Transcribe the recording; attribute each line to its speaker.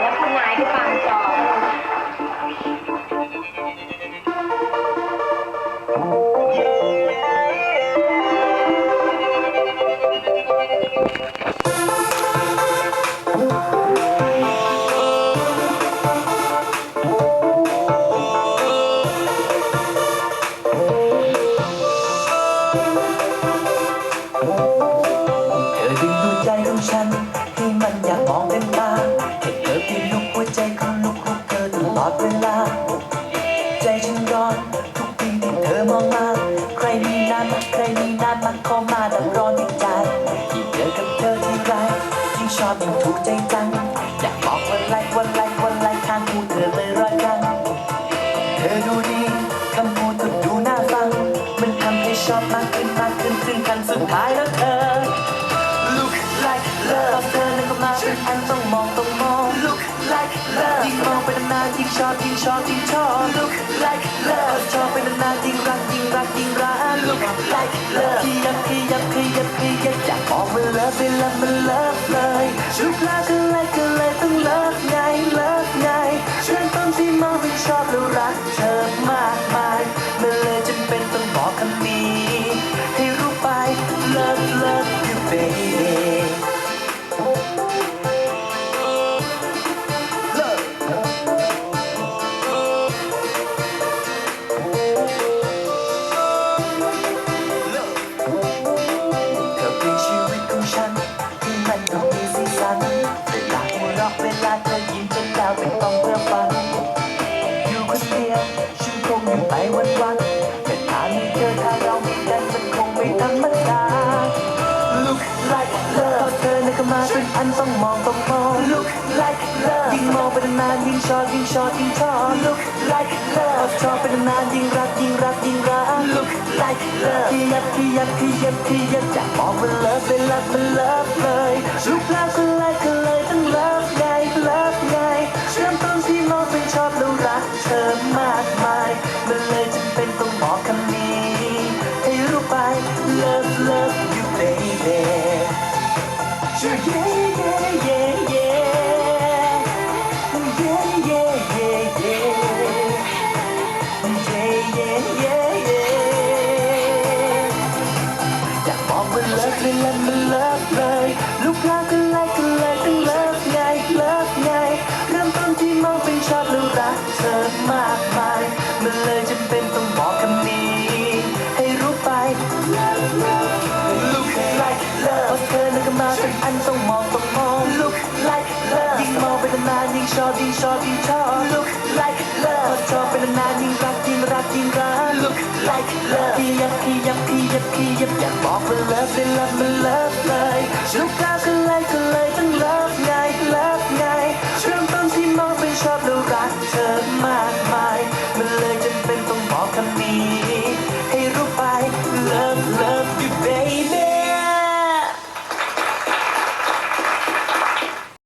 Speaker 1: แล้วคุณนายที่ฟังจอ
Speaker 2: เธอดึงดูใจของฉัน ลอดเวลา ใจฉันร้อนทุกทีที่เธอมองมา ใครมีนานมาใครมีนานมาเข้ามาดับร้อนในใจยิ่งเจอกับเธอที่ไรยิ่งชอบยิ่งถูกใจจังอยากบอกวันไลค์วันไลค์วันไลค์ข้างหูเธอเลยร้อยครั้งเธอดูดีคำพูดก็ดูน่าฟัง มันทำให้ชอบมากขึ้นมากขึ้นถึงขั้นสุดท้ายแล้วเธอ Look like love เธอนั้นก็มาเป็นอันต้องมองต้องมอง love ยิ่งมองไปนานๆยิ่งชอบยิ่งชอบยิ่งชอบ Look like love ชอบไปนานๆยิ่งรักยิ่งรักยิ่งรัก Look like love ขยับขยับขยับขยับอยากบอกมันเลิฟไปแล้วมันเลิฟเลยชุดลาก็เลยก็เลยต้องเลิฟไงเลิฟไงเริ่มต้นที่มองถึงชอบแล้วรักเธอมากมายมันเลยจำเป็นต้องบอกคำนี้ให้รู้ไป love love you baby วันวันแต่ถ้ามีเธอถ้าเรามีกันมันคงไม่ธรรมดา Look like love เธอในก็มาเป็นอันต้องมองต้องมอง Look like love ยิ่งมองไปนานยิ่งชอบยิ่งชอบยิ่งชอบ Look like love ชอบไปนานยิ่งรักยิ่งรักยิ่งรัก Look like love ขยับขยับขยับขยับจะบอกมันเลิฟเป็นรักมันเลิฟเลยลุกแล้วก็เลยก็เลยต้อง love love you baby Sure, yeah, yeah, yeah, yeah. Yeah, yeah, yeah, yeah. Yeah, yeah, yeah, yeah. อยากบอกว่าเลิ มันก็มาเป็นอันต้องมองต้องมอง Look like love ยิ่งมองไปนานยิ่งชอบยิ่งชอบยิ่งชอบ Look like love พอชอบไปนานยิ่งรักยิ่งรักยิ่งรัก Look like love ขยับขยับขยับขยับอยากบอกว่า love เลย love มัน love เลยลูกค้าก็เลยก็เลยต้อง love ไง love ไงเริ่มต้นที่มองเป็นชอบแล้วรักเธอมากมาย